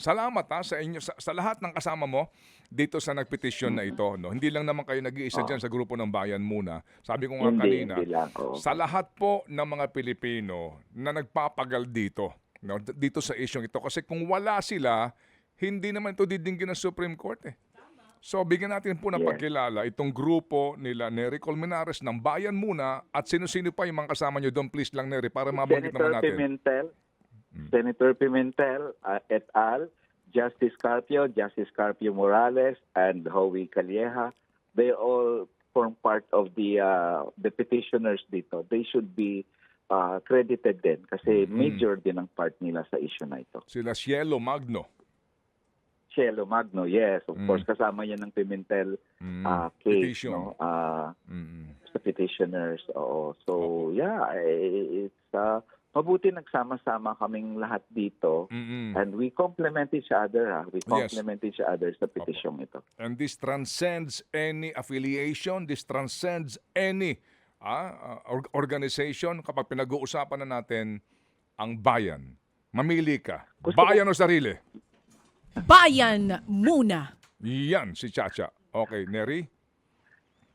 salamat ha sa inyo sa, sa lahat ng kasama mo dito sa nagpetisyon na ito no. Hindi lang naman kayo nag-iisa diyan sa grupo ng bayan muna. Sabi ko nga Hindi, kanina, hindi lang. oo. sa lahat po ng mga Pilipino na nagpapagal dito no, dito sa isyong ito kasi kung wala sila, hindi naman ito didinggin ng Supreme Court eh. So bigyan natin po ng Yes. pagkilala itong grupo nila Nery Colmenares ng Bayan muna at sino-sino pa yung mga kasama nyo doon please lang Nery para mabanggit naman natin. Hmm. Pimentel, Senator Pimentel uh, et al., Justice Carpio, Justice Carpio Morales, and Howie Calleja, they all form part of the uh, the petitioners dito. They should be uh, credited din kasi Mm. major din ang part nila sa issue na ito. Sila Cielo Magno. Cielo Magno, yes, of Mm. course, kasama yan ng Pimentel Mm, uh, case, petition. no? Uh, Mm, sa petitioners. Oo. So, Opo. yeah, eh, it's uh, mabuti nagsama-sama kaming lahat dito. mm, And we complement each other. Ha? We Yes. complement each other sa petisyong ito. And this transcends any affiliation, this transcends any ah, uh, or- organization kapag pinag-uusapan na natin ang bayan. Mamili ka. Gusto bayan o sarili? Bayan muna. Yan, si Chacha. Okay, Neri?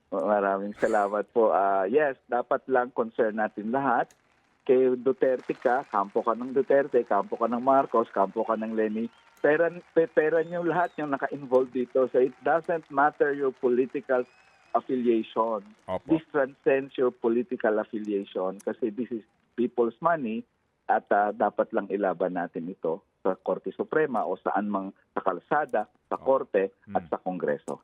Maraming salamat po. Ah, yes, dapat lang concern natin lahat. Kay Duterte ka, kampo ka ng Duterte, kampo ka ng Marcos, kampo ka ng Lenny. Pera, pe- pera nyo lahat yung naka-involve dito. So it doesn't matter your political affiliation. Opo. This transcends your political affiliation kasi this is people's money at ah, dapat lang ilaban natin ito sa Korte Suprema o saan mang sa kalsada, sa Korte at sa Kongreso.